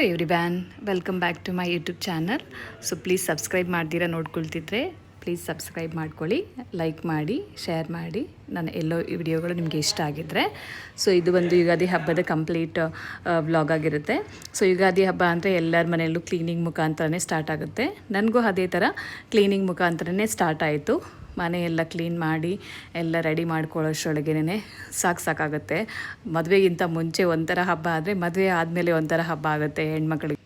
Everybody welcome back to my YouTube channel so please subscribe ಮಾಡ್ತೀರಾ ನೋಡ್ಕೊಳ್ತಿದ್ರೆ please subscribe ಮಾಡ್ಕೊಳ್ಳಿ like ಮಾಡಿ share ಮಾಡಿ. ನನ್ನ ಎಲ್ಲೋ ವಿಡಿಯೋಗಳು ನಿಮಗೆ ಇಷ್ಟ ಆಗಿದ್ದರೆ ಸೊ ಇದು ಒಂದು ಯುಗಾದಿ ಹಬ್ಬದ ಕಂಪ್ಲೀಟ್ ವ್ಲಾಗ್ ಆಗಿರುತ್ತೆ. ಸೊ ಯುಗಾದಿ ಹಬ್ಬ ಅಂದರೆ ಎಲ್ಲರ ಮನೆಯಲ್ಲೂ ಕ್ಲೀನಿಂಗ್ ಮುಖಾಂತರನೇ ಸ್ಟಾರ್ಟ್ ಆಗುತ್ತೆ. ನನಗೂ ಅದೇ ಥರ ಕ್ಲೀನಿಂಗ್ ಮುಖಾಂತರನೇ ಸ್ಟಾರ್ಟ್ ಆಯಿತು. ಮನೆ ಎಲ್ಲ ಕ್ಲೀನ್ ಮಾಡಿ ಎಲ್ಲ ರೆಡಿ ಮಾಡ್ಕೊಳ್ಳೋಷ್ಟೊಳಗೇನೆ ಸಾಕು ಸಾಕಾಗುತ್ತೆ. ಮದುವೆಗಿಂತ ಮುಂಚೆ ಒಂಥರ ಹಬ್ಬ ಆದರೆ ಮದುವೆ ಆದಮೇಲೆ ಒಂಥರ ಹಬ್ಬ ಆಗುತ್ತೆ ಹೆಣ್ಮಕ್ಳಿಗೆ.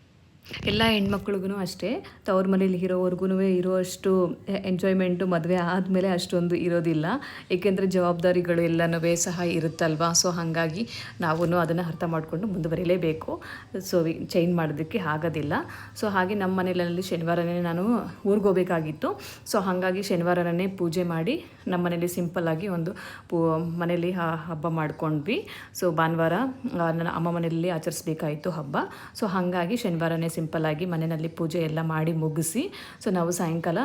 ಎಲ್ಲ ಹೆಣ್ಮಕ್ಳಿಗೂ ಅಷ್ಟೇ. ತವ್ರ ಮನೇಲಿ ಇರೋವರೆಗೂ ಇರುವಷ್ಟು ಎಂಜಾಯ್ಮೆಂಟು ಮದುವೆ ಆದಮೇಲೆ ಅಷ್ಟೊಂದು ಇರೋದಿಲ್ಲ. ಏಕೆಂದರೆ ಜವಾಬ್ದಾರಿಗಳು ಎಲ್ಲನೂ ಸಹ ಇರುತ್ತಲ್ವಾ? ಸೊ ಹಾಗಾಗಿ ನಾವು ಅದನ್ನು ಅರ್ಥ ಮಾಡಿಕೊಂಡು ಮುಂದುವರಿಲೇಬೇಕು. ಸೊ ಚೇಂಜ್ ಮಾಡೋದಕ್ಕೆ ಆಗೋದಿಲ್ಲ. ಸೊ ಹಾಗೆ ನಮ್ಮ ಮನೆಯಲ್ಲಿ ಶನಿವಾರನೇ ನಾನು ಊರಿಗೆ ಹೋಗಬೇಕಾಗಿತ್ತು ಸೊ ಹಾಗಾಗಿ ಶನಿವಾರನೇ ಪೂಜೆ ಮಾಡಿ ನಮ್ಮ ಮನೇಲಿ ಸಿಂಪಲ್ಲಾಗಿ ಒಂದು ಪೂ, ಮನೇಲಿ ಹಬ್ಬ ಮಾಡ್ಕೊಂಡ್ವಿ. ಸೊ ಭಾನುವಾರ ನನ್ನ ಅಮ್ಮ ಮನೆಯಲ್ಲಿ ಆಚರಿಸ್ಬೇಕಾಯಿತು ಹಬ್ಬ. ಸೊ ಹಾಗಾಗಿ ಶನಿವಾರನೇ ಸಿಂಪಲ್ಲಾಗಿ ಮನೆಯಲ್ಲಿ ಪೂಜೆ ಎಲ್ಲ ಮಾಡಿ ಮುಗಿಸಿ ಸೊ ನಾವು ಸಾಯಂಕಾಲ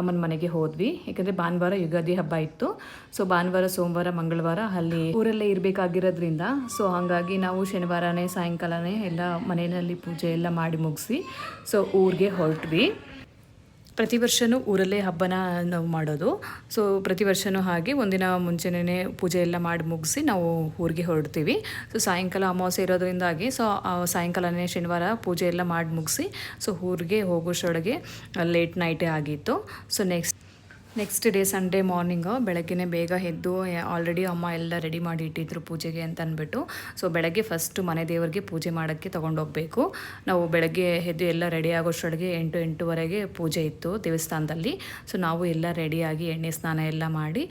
ಅಮ್ಮನ ಮನೆಗೆ ಹೋದ್ವಿ. ಯಾಕಂದರೆ ಭಾನುವಾರ ಯುಗಾದಿ ಹಬ್ಬ ಇತ್ತು. ಸೊ ಭಾನುವಾರ, ಸೋಮವಾರ, ಮಂಗಳವಾರ ಅಲ್ಲಿ ಊರಲ್ಲೇ ಇರಬೇಕಾಗಿರೋದ್ರಿಂದ ಸೊ ಹಾಗಾಗಿ ನಾವು ಶನಿವಾರನೇ, ಸಾಯಂಕಾಲನೇ ಎಲ್ಲ ಮನೆಯಲ್ಲಿ ಪೂಜೆ ಎಲ್ಲ ಮಾಡಿ ಮುಗಿಸಿ ಸೊ ಊರಿಗೆ ಹೊರಟ್ವಿ. ಪ್ರತಿ ವರ್ಷನೂ ಊರಲ್ಲೇ ಹಬ್ಬನ ನಾವು ಮಾಡೋದು. ಸೊ ಪ್ರತಿ ವರ್ಷನೂ ಹಾಗೆ ಒಂದಿನ ಮುಂಚೆನೇ ಪೂಜೆ ಎಲ್ಲ ಮಾಡಿ ಮುಗಿಸಿ ನಾವು ಊರಿಗೆ ಹೊರಡ್ತೀವಿ. ಸೊ ಸಾಯಂಕಾಲ ಅಮಾವಾಸ್ಯೆ ಇರೋದ್ರಿಂದಾಗಿ ಸೊ ಸಾಯಂಕಾಲನೇ ಶನಿವಾರ ಪೂಜೆ ಎಲ್ಲ ಮಾಡಿ ಮುಗಿಸಿ ಸೊ ಊರಿಗೆ ಹೋಗೋಷ್ಟೊಳಗೆ ಲೇಟ್ ನೈಟೇ ಆಗಿತ್ತು. So next next day Sunday morning ಬೆಳಗ್ಗೆನೇ ಬೇಗ ಎದ್ದು ಆಲ್ರೆಡಿ ಅಮ್ಮ ಎಲ್ಲ ರೆಡಿ ಮಾಡಿ ಇಟ್ಟಿದ್ರು ಪೂಜೆಗೆ ಅಂತ ಅಂದ್ಬಿಟ್ಟು. ಸೊ ಬೆಳಗ್ಗೆ ಫಸ್ಟು ಮನೆ ದೇವರಿಗೆ ಪೂಜೆ ಮಾಡೋಕ್ಕೆ ತೊಗೊಂಡೋಗ್ಬೇಕು ನಾವು ಬೆಳಗ್ಗೆ ಎದ್ದು ಎಲ್ಲ ರೆಡಿ ಆಗೋಷ್ಟೊಳಗೆ ಎಂಟು, ಎಂಟುವರೆಗೆ ಪೂಜೆ ಇತ್ತು ದೇವಸ್ಥಾನದಲ್ಲಿ. ಸೊ ನಾವು ಎಲ್ಲ ರೆಡಿಯಾಗಿ ಎಣ್ಣೆ ಸ್ನಾನ ಎಲ್ಲ ಮಾಡಿ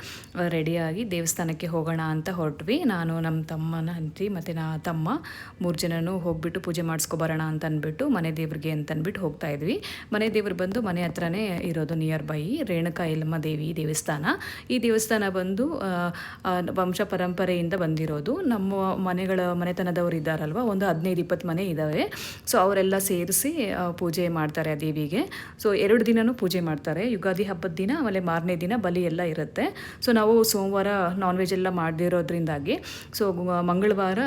ರೆಡಿಯಾಗಿ ದೇವಸ್ಥಾನಕ್ಕೆ ಹೋಗೋಣ ಅಂತ ಹೊರಟ್ವಿ. ನಾನು, ನಮ್ಮ ತಮ್ಮನ ಅಂತಿ ಮತ್ತು ನಾ, ತಮ್ಮ ಮೂರು ಜನನೂ ಹೋಗ್ಬಿಟ್ಟು ಪೂಜೆ ಮಾಡಿಸ್ಕೊಬರೋಣ ಅಂತ ಅಂದ್ಬಿಟ್ಟು ಮನೆ ದೇವ್ರಿಗೆ ಅಂತ ಅಂದ್ಬಿಟ್ಟು ಹೋಗ್ತಾ ಇದ್ವಿ. ಮನೆ ದೇವ್ರು ಬಂದು ಮನೆ ಹತ್ರನೇ ಇರೋದು ನಿಯರ್ ಬೈ ರೇಣುಕಾ ಯಲ್ಲಮ್ಮ ದೇವಿ ದೇವಸ್ಥಾನ. ಈ ದೇವಸ್ಥಾನ ಬಂದು ವಂಶ ಪರಂಪರೆಯಿಂದ ಬಂದಿರೋದು. ನಮ್ಮ ಮನೆಗಳ ಮನೆತನದವರು ಇದ್ದಾರಲ್ವ, ಒಂದು ಹದಿನೈದು, ಇಪ್ಪತ್ತು ಮನೆ ಇದ್ದಾವೆ ಸೊ ಅವರೆಲ್ಲ ಸೇರಿಸಿ ಪೂಜೆ ಮಾಡ್ತಾರೆ ಆ ದೇವಿಗೆ. ಸೊ ಎರಡು ದಿನವೂ ಪೂಜೆ ಮಾಡ್ತಾರೆ. ಯುಗಾದಿ ಹಬ್ಬದ ದಿನ, ಆಮೇಲೆ ಮಾರನೇ ದಿನ ಬಲಿ ಎಲ್ಲ ಇರುತ್ತೆ. ಸೊ ನಾವು ಸೋಮವಾರ ನಾನ್ ವೆಜ್ ಎಲ್ಲ ಮಾಡದಿರೋದ್ರಿಂದಾಗಿ ಸೊ ಮಂಗಳವಾರ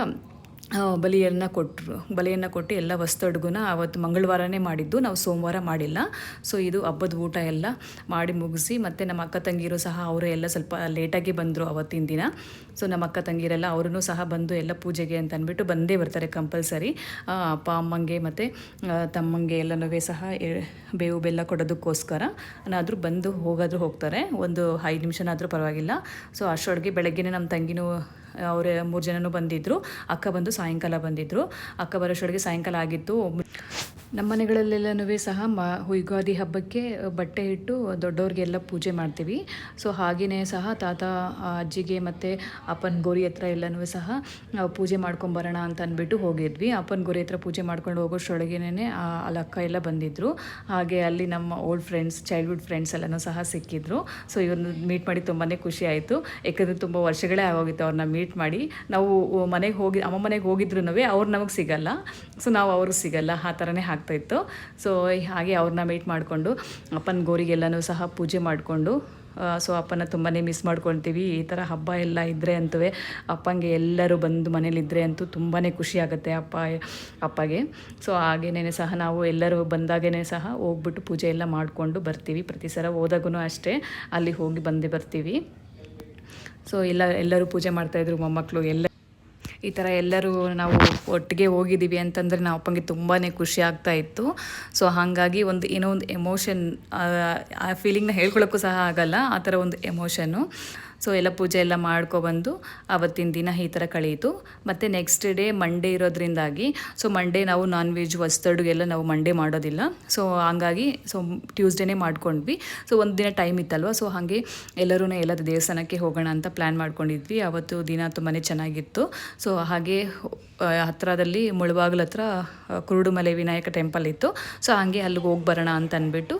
ಬಲಿಯನ್ನು ಕೊಟ್ಟರು ಬಲಿಯನ್ನು ಕೊಟ್ಟು ಎಲ್ಲ ವಸ್ತಡ್ಗುನ ಅವತ್ತು ಮಂಗಳವಾರನೇ ಮಾಡಿದ್ದು. ನಾವು ಸೋಮವಾರ ಮಾಡಿಲ್ಲ. ಸೊ ಇದು ಹಬ್ಬದ ಊಟ ಎಲ್ಲ ಮಾಡಿ ಮುಗಿಸಿ ಮತ್ತು ನಮ್ಮ ಅಕ್ಕ ತಂಗಿರು ಸಹ ಅವರು ಎಲ್ಲ ಸ್ವಲ್ಪ ಲೇಟಾಗಿ ಬಂದರು ಅವತ್ತಿನ ದಿನ. ಸೊ ನಮ್ಮ ಅಕ್ಕ ತಂಗಿರೆಲ್ಲ ಅವರೂ ಸಹ ಬಂದು ಎಲ್ಲ ಪೂಜೆಗೆ ಅಂತ ಅಂದ್ಬಿಟ್ಟು ಬಂದೇ ಬರ್ತಾರೆ ಕಂಪಲ್ಸರಿ ಅಪ್ಪ ಅಮ್ಮಂಗೆ ಮತ್ತು ತಮ್ಮಂಗೆ ಎಲ್ಲನೂ ಸಹ ಬೇವು ಬೆಲ್ಲ ಕೊಡೋದಕ್ಕೋಸ್ಕರ ಏನಾದರೂ ಬಂದು ಹೋಗಾದರೂ ಹೋಗ್ತಾರೆ. ಒಂದು ಐದು ನಿಮಿಷನಾದರೂ ಪರವಾಗಿಲ್ಲ. ಸೊ ಅಷ್ಟೊಳಗೆ ಬೆಳಗ್ಗೆನೇ ನಮ್ಮ ತಂಗಿನೂ ಅವರೇ ಮೂರು ಜನನೂ ಬಂದಿದ್ದರು ಅಕ್ಕ ಬಂದು ಸಾಯಂಕಾಲ ಬಂದಿದ್ದರು ಅಕ್ಕ ಬರೋಷ್ಟೊಳಗೆ ಸಾಯಂಕಾಲ ಆಗಿತ್ತು. ನಮ್ಮ ಮನೆಗಳಲ್ಲೆಲ್ಲನೂ ಸಹ ಮ ಯುಗಾದಿ ಹಬ್ಬಕ್ಕೆ ಬಟ್ಟೆ ಇಟ್ಟು ದೊಡ್ಡವ್ರಿಗೆಲ್ಲ ಪೂಜೆ ಮಾಡ್ತೀವಿ. ಸೊ ಹಾಗೆಯೇ ಸಹ ತಾತ, ಅಜ್ಜಿಗೆ ಮತ್ತು ಅಪ್ಪನ ಗೋರಿ ಹತ್ರ ಎಲ್ಲನೂ ಸಹ ಪೂಜೆ ಮಾಡ್ಕೊಂಬರೋಣ ಅಂತ ಅಂದ್ಬಿಟ್ಟು ಹೋಗಿದ್ವಿ. ಅಪ್ಪನ ಗೋರಿ ಹತ್ರ ಪೂಜೆ ಮಾಡ್ಕೊಂಡು ಹೋಗೋಷ್ಟೊಳಗೇನೆ ಅಲ್ಲಿ ಅಕ್ಕ ಎಲ್ಲ ಬಂದಿದ್ದರು ಹಾಗೆ ಅಲ್ಲಿ ನಮ್ಮ ಓಲ್ಡ್ ಫ್ರೆಂಡ್ಸ್ ಚೈಲ್ಡ್ಹುಡ್ ಫ್ರೆಂಡ್ಸ್ ಎಲ್ಲನೂ ಸಹ ಸಿಕ್ಕಿದ್ರು. ಸೊ ಇವ್ರನ್ನ ಮೀಟ್ ಮಾಡಿ ತುಂಬಾ ಖುಷಿ ಆಯಿತು. ಯಾಕಂದರೆ ತುಂಬ ವರ್ಷಗಳೇ ಆಗೋಗಿತ್ತು ಅವ್ರನ್ನ ಮೀಟ್ ಮಾಡಿ ನಾವು ಮನೆಗೆ ಹೋಗಿ, ಅಮ್ಮ ಮನೆಗೆ ಹೋಗಿದ್ರು ಅವ್ರು ನಮಗೆ ಸಿಗಲ್ಲ. ಸೊ ನಾವು ಅವ್ರಿಗೆ ಸಿಗಲ್ಲ. ಆ ಥರನೇ ಆಗ್ತಾಯಿತ್ತು ಸೊ ಹಾಗೆ ಅವ್ರನ್ನ ಮೀಟ್ ಮಾಡಿಕೊಂಡು, ಅಪ್ಪನ ಗೋರಿಗೆಲ್ಲನೂ ಸಹ ಪೂಜೆ ಮಾಡಿಕೊಂಡು ಸೊ ಅಪ್ಪನ ತುಂಬಾ ಮಿಸ್ ಮಾಡ್ಕೊಳ್ತೀವಿ ಈ ಥರ ಹಬ್ಬ ಎಲ್ಲ ಇದ್ದರೆ ಅಂತೂ ಅಪ್ಪಂಗೆ ಎಲ್ಲರೂ ಬಂದು ಮನೇಲಿದ್ದರೆ ಅಂತೂ ತುಂಬಾ ಖುಷಿ ಆಗುತ್ತೆ ಅಪ್ಪ, ಅಪ್ಪಗೆ. ಸೊ ಹಾಗೇನೇ ಸಹ ನಾವು ಎಲ್ಲರೂ ಬಂದಾಗೇ ಸಹ ಹೋಗ್ಬಿಟ್ಟು ಪೂಜೆ ಎಲ್ಲ ಮಾಡಿಕೊಂಡು ಬರ್ತೀವಿ. ಪ್ರತಿ ಸಲ ಹೋದಾಗೂ ಅಷ್ಟೇ. ಅಲ್ಲಿ ಹೋಗಿ ಬಂದೇ ಬರ್ತೀವಿ. ಸೊ ಎಲ್ಲ, ಎಲ್ಲರೂ ಪೂಜೆ ಮಾಡ್ತಾಯಿದ್ರು ಮೊಮ್ಮಕ್ಕಳು ಎಲ್ಲ. ಈ ಥರ ಎಲ್ಲರೂ ನಾವು ಒಟ್ಟಿಗೆ ಹೋಗಿದ್ದೀವಿ ಅಂತಂದರೆ ನಾವು ಅಪ್ಪಂಗೆ ತುಂಬಾ ಖುಷಿ ಆಗ್ತಾ ಇತ್ತು. ಸೊ ಹಾಗಾಗಿ ಒಂದು ಏನೋ ಒಂದು ಎಮೋಷನ್ ಆ ಫೀಲಿಂಗ್ನ ಹೇಳ್ಕೊಳ್ಳೋಕ್ಕೂ ಸಹ ಆಗಲ್ಲ, ಆ ಥರ ಒಂದು ಎಮೋಷನ್ನು ಸೊ ಎಲ್ಲ ಪೂಜೆ ಎಲ್ಲ ಮಾಡ್ಕೊಬಂದು ಅವತ್ತಿನ ದಿನ ಈ ಥರ ಕಳೆಯಿತು ಮತ್ತು ನೆಕ್ಸ್ಟ್ ಡೇ ಮಂಡೇ ಇರೋದ್ರಿಂದಾಗಿ ಸೊ ಮಂಡೇ ನಾವು ನಾನ್ ವೆಜ್ ಎಲ್ಲ ನಾವು ಮಂಡೇ ಮಾಡೋದಿಲ್ಲ. ಸೊ ಹಂಗಾಗಿ ಸೊ ಟ್ಯೂಸ್ಡೇನೇ ಮಾಡ್ಕೊಂಡ್ವಿ. ಸೊ ಒಂದು ದಿನ ಟೈಮ್ ಇತ್ತಲ್ವ? ಸೊ ಹಾಗೆ ಎಲ್ಲರೂ ಎಲ್ಲ ದೇವಸ್ಥಾನಕ್ಕೆ ಹೋಗೋಣ ಅಂತ ಪ್ಲ್ಯಾನ್ ಮಾಡ್ಕೊಂಡಿದ್ವಿ. ಅವತ್ತು ದಿನ ತುಂಬಾ ಚೆನ್ನಾಗಿತ್ತು. ಸೊ ಹಾಗೆ ಹತ್ತಿರದಲ್ಲಿ ಮುಳಬಾಗಿಲ ಹತ್ರ ಕುರುಡುಮಲೆ ವಿನಾಯಕ ಟೆಂಪಲ್ ಇತ್ತು. ಸೊ ಹಾಗೆ ಅಲ್ಲಿಗೆ ಹೋಗಿ ಬರೋಣ ಅಂತ ಅಂದ್ಬಿಟ್ಟು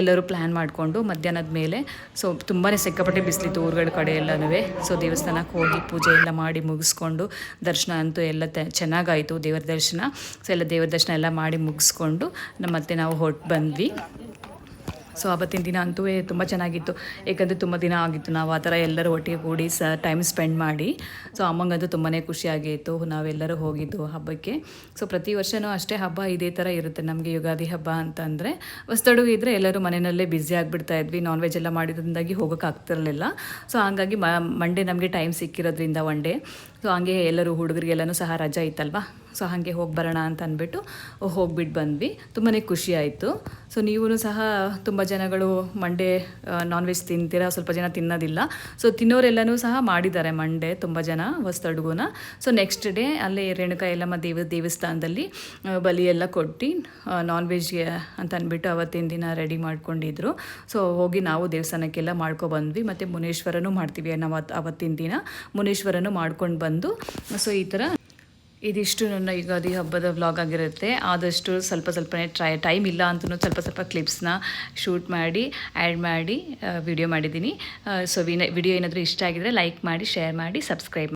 ಎಲ್ಲರೂ ಪ್ಲ್ಯಾನ್ ಮಾಡಿಕೊಂಡು ಮಧ್ಯಾಹ್ನದ ಮೇಲೆ ಸೊ ತುಂಬಾ ಸಿಕ್ಕಾಪಟ್ಟೆ ಬಿಸಿಲಿತ್ತು ಊರುಗಳ ಕಡೆ ಎಲ್ಲನೂ ಸೊ ದೇವಸ್ಥಾನಕ್ಕೆ ಹೋಗಿ ಪೂಜೆ ಎಲ್ಲ ಮಾಡಿ ಮುಗಿಸ್ಕೊಂಡು ದರ್ಶನ ಅಂತೂ ಎಲ್ಲ ಚೆನ್ನಾಗಾಯಿತು ದೇವರ ದರ್ಶನ. ಸೊ ಎಲ್ಲ ದೇವರ ದರ್ಶನ ಎಲ್ಲ ಮಾಡಿ ಮುಗಿಸ್ಕೊಂಡು ಮತ್ತೆ ನಾವು ಹೊಟ್ಟು ಬಂದ್ವಿ. ಸೊ ಆವತ್ತಿನ ದಿನ ಅಂತೂ ತುಂಬ ಚೆನ್ನಾಗಿತ್ತು. ಏಕೆಂದರೆ ತುಂಬ ದಿನ ಆಗಿತ್ತು. ನಾವು ಆ ಥರ ಎಲ್ಲರೂ ಒಟ್ಟಿಗೆ ಕೂಡಿ ಸ ಟೈಮ್ ಸ್ಪೆಂಡ್ ಮಾಡಿ. ಸೊ ಅಮ್ಮಂಗಂತೂ ತುಂಬಾ ಖುಷಿಯಾಗಿತ್ತು ನಾವೆಲ್ಲರೂ ಹೋಗಿದ್ದು ಹಬ್ಬಕ್ಕೆ. ಸೊ ಪ್ರತಿ ವರ್ಷವೂ ಅಷ್ಟೇ ಹಬ್ಬ ಇದೇ ಥರ ಇರುತ್ತೆ. ನಮಗೆ ಯುಗಾದಿ ಹಬ್ಬ ಅಂತಂದರೆ ಹೊಸ್ತಡುಗು ಇದ್ದರೆ ಎಲ್ಲರೂ ಮನೆಯಲ್ಲೇ ಬ್ಯುಸಿ ಆಗಿಬಿಡ್ತಾ ಇದ್ವಿ. ನಾನ್ ವೆಜ್ ಎಲ್ಲ ಮಾಡಿದ್ರಿಂದಾಗಿ ಹೋಗೋಕೆ ಆಗ್ತಿರಲಿಲ್ಲ. ಸೊ ಹಾಗಾಗಿ ಮಂಡೇ ನಮಗೆ ಟೈಮ್ ಸಿಕ್ಕಿರೋದ್ರಿಂದ ಒನ್ ಡೇ ಸೊ ಹಂಗೆ ಎಲ್ಲರೂ ಹುಡುಗರಿಗೆಲ್ಲನೂ ಸಹ ರಜಾ ಇತ್ತಲ್ವ? ಸೊ ಹಾಗೆ ಹೋಗಿ ಬರೋಣ ಅಂತ ಅಂದ್ಬಿಟ್ಟು ಹೋಗ್ಬಿಟ್ಟು ಬಂದ್ವಿ. ತುಂಬಾ ಖುಷಿ ಆಯಿತು. ಸೊ ನೀವು ಸಹ ತುಂಬ ಜನಗಳು ಮಂಡೇ ನಾನ್ ವೆಜ್ ತಿಂತೀರಾ? ಸ್ವಲ್ಪ ಜನ ತಿನ್ನೋದಿಲ್ಲ. ಸೊ ತಿನ್ನೋರೆಲ್ಲನೂ ಸಹ ಮಾಡಿದ್ದಾರೆ ಮಂಡೇ ತುಂಬ ಜನ ಹೊಸದಡುಗುನ ಸೊ ನೆಕ್ಸ್ಟ್ ಡೇ ಅಲ್ಲೇ ರೇಣುಕಾ ಎಲ್ಲಮ್ಮ ದೇವ, ದೇವಸ್ಥಾನದಲ್ಲಿ ಎಲ್ಲ ಕೊಟ್ಟು ನಾನ್ ವೆಜ್ಗೆ ಅಂತ ಅಂದ್ಬಿಟ್ಟು ಅವತ್ತಿನ ದಿನ ರೆಡಿ ಮಾಡ್ಕೊಂಡಿದ್ರು. ಸೊ ಹೋಗಿ ನಾವು ದೇವಸ್ಥಾನಕ್ಕೆಲ್ಲ ಮಾಡ್ಕೊಬಂದ್ವಿ ಮತ್ತು ಮುನೇಶ್ವರನೂ ಮಾಡ್ತೀವಿ ನಾವು ಅವತ್ತಿನ ದಿನ ಮುನೇಶ್ವರನೂ ಮಾಡ್ಕೊಂಡು ಬಂದು. ಸೊ ಈ ಥರ ಇದಿಷ್ಟು ನನ್ನ ಯುಗಾದಿ ಹಬ್ಬದ ವ್ಲಾಗ್ ಆಗಿರುತ್ತೆ. ಆದಷ್ಟು ಸ್ವಲ್ಪ ಸ್ವಲ್ಪನೇ ಟ್ರೈ ಟೈಮ್ ಇಲ್ಲ ಅಂತಲೂ ಸ್ವಲ್ಪ ಸ್ವಲ್ಪ ಕ್ಲಿಪ್ಸ್ನ ಶೂಟ್ ಮಾಡಿ ಆ್ಯಡ್ ಮಾಡಿ ವಿಡಿಯೋ ಮಾಡಿದ್ದೀನಿ. ಸೊ ವಿನ ವಿಡಿಯೋ ಏನಾದರೂ ಇಷ್ಟ ಆಗಿದರೆ ಲೈಕ್ ಮಾಡಿ ಶೇರ್ ಮಾಡಿ ಸಬ್ಸ್ಕ್ರೈಬ್